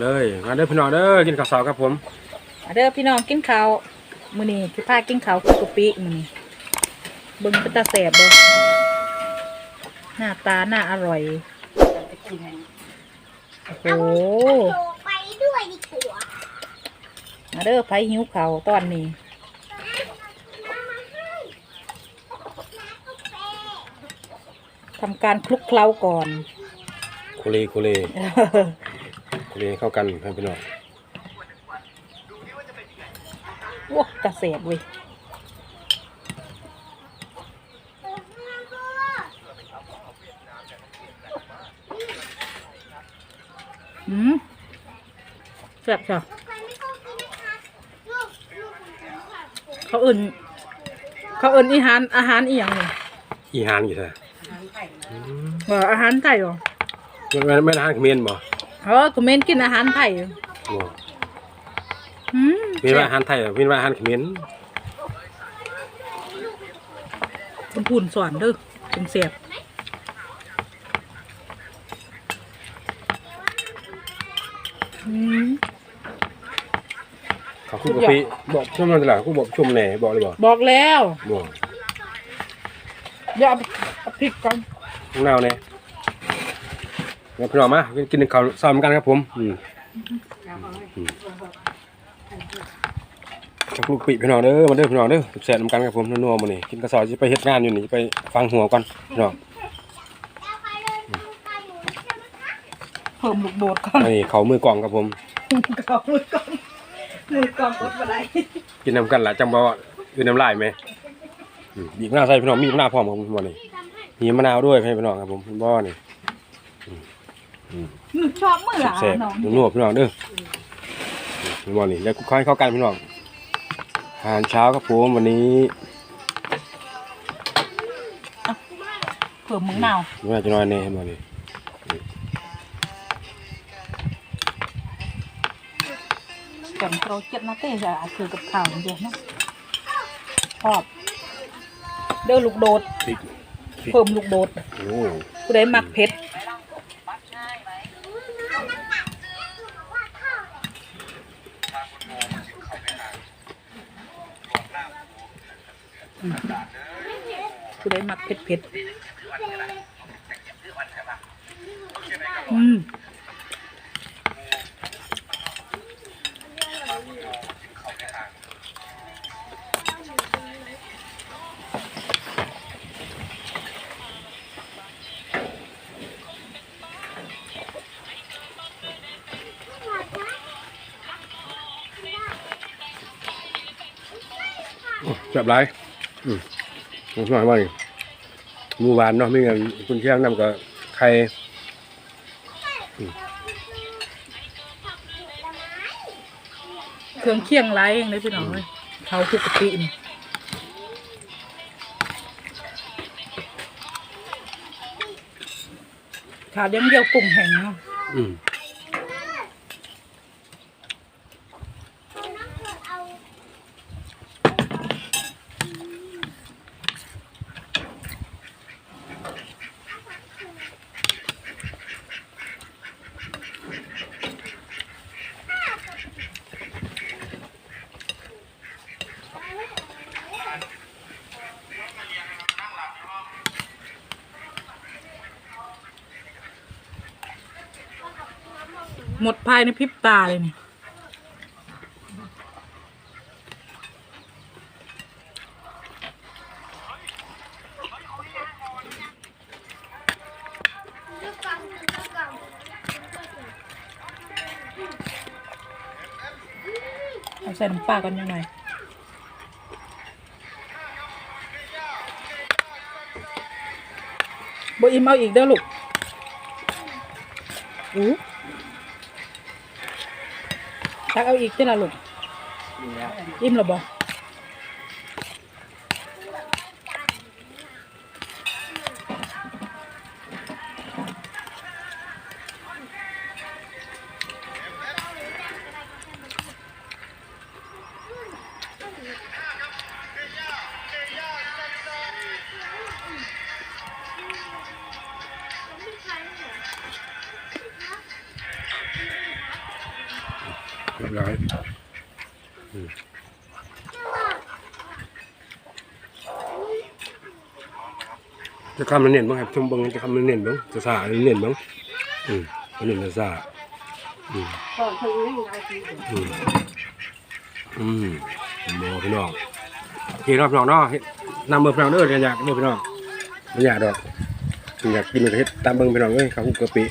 เลยมาเด้อพี่น้องเด้อกินข้าวเช้าครับผมมาเด้อพี่น้องกินข้าวมื้อนี้สิพากินข้าวกับกะปิมื้อนี้เบิ่งเป็นตาแสบเด้อหน้าตาน่าอร่อยโอ้โหโตไปด้วยดีกว่ามาเด้อไผหิวข้าวตอนนี้ทำการคลุกเคล้าก่อนโคเลโคเล โคเลเข้ากันครับพี่น้องว้าตาแสบเว้ยอืมแซ่บจ้ะเขาเอื่น เขาเอื่นอาหารอาหารอีหยังนี่อีหานอยู่แท้ว่าอาหารไทยเหรอแม่นแม่นอาหารเขมรบ่ เออคอมเมนต์กินอาหารไทยอยู่บ่อืมมีว่าอาหารไทยมีว่าอาหารเขมรคุณพูนสอนเด้อเป็นเสียบอืมเขาคู่กะปิบอกช่วงนั้นตลาดคู่บอกชุ่มแหน่บอกเลยบ่บอกแล้วบ่อย่าเอาเอาพริกก่อนข้างหน้าเนี่ย แล้วพี่น้องมากินข้าวซ้อมกันครับผมอืมอืมลูกปีพี่น้องเด้อมาเด้อพี่น้องเด้อแซ่บๆนำกันครับผมนัวๆมื้อนี้กินกระสอบสิไปเฮ็ดงานอยู่นี่ไปฟังหัวก่อนพี่น้องเพิ่มลูกโดดก่อนนี่เขามือกล่องครับผมเขามือก่อนมือกองกดมาได้กินน้ำกันละจังบ่ว่าคือน้ำลายไหมอืมบีบมะนาวใส่พี่น้องมีมะนาวพร้อมครับผมบ่นี่มีมะนาวด้วยให้พี่น้องครับผมบ่นี่ หนูชอบมืออะแซ่บน้องๆนัวๆพี่น้องเด้ออืมบ่นี่แล้วค่อยเข้ากันพี่น้องอาหารเช้าครับผมวันนี้เพิ่มมึงนาวน่าจะน้อยแน่บ่นี่ก่อนเราเจ็ดนาเต้จะคือกับข้าวเดียวนะชอบเด้อลูกโดดพริกเพิ่มลูกโดดโอ้ผู้ใดมักเผ็ด ผู้ใดมักเผ็ดเผ็ดอืมแซ่บหลาย อืมผมชอบมากนี่หมูหวานเนาะมีเงินคุณเชียงนำกับไข่เครื่องเคียงไรเองเลยพี่น้องเลยเขาคุกกะปินี่ขาดอยังเดียวกลุ่มแห่งเนาะอืม หมดภายในพริบตาเลยเนี่ยเอาใส่น้ำปลากันยังไงบอิมเอาอีกเด้อลูกอู้ ตักเอาอีกเจ้าละลูกอิ่มหรอบ่เรียบร้อยจะคำมันเน้นบ้างครับชมบังจะคำมันเน้นบ้างจะสาเน้นบ้างอืมมันเน้นจะสาอืมอืมอืมโมพี่น้องโอเครอบพี่น้องเนาะนำเบอร์พี่น้องเด้ออยากเด้อพี่น้องไม่อยากดอกอยากกินก็เฮ็ดตามเบิ่งพี่น้องเอ้ยข้าวหุบกะปิ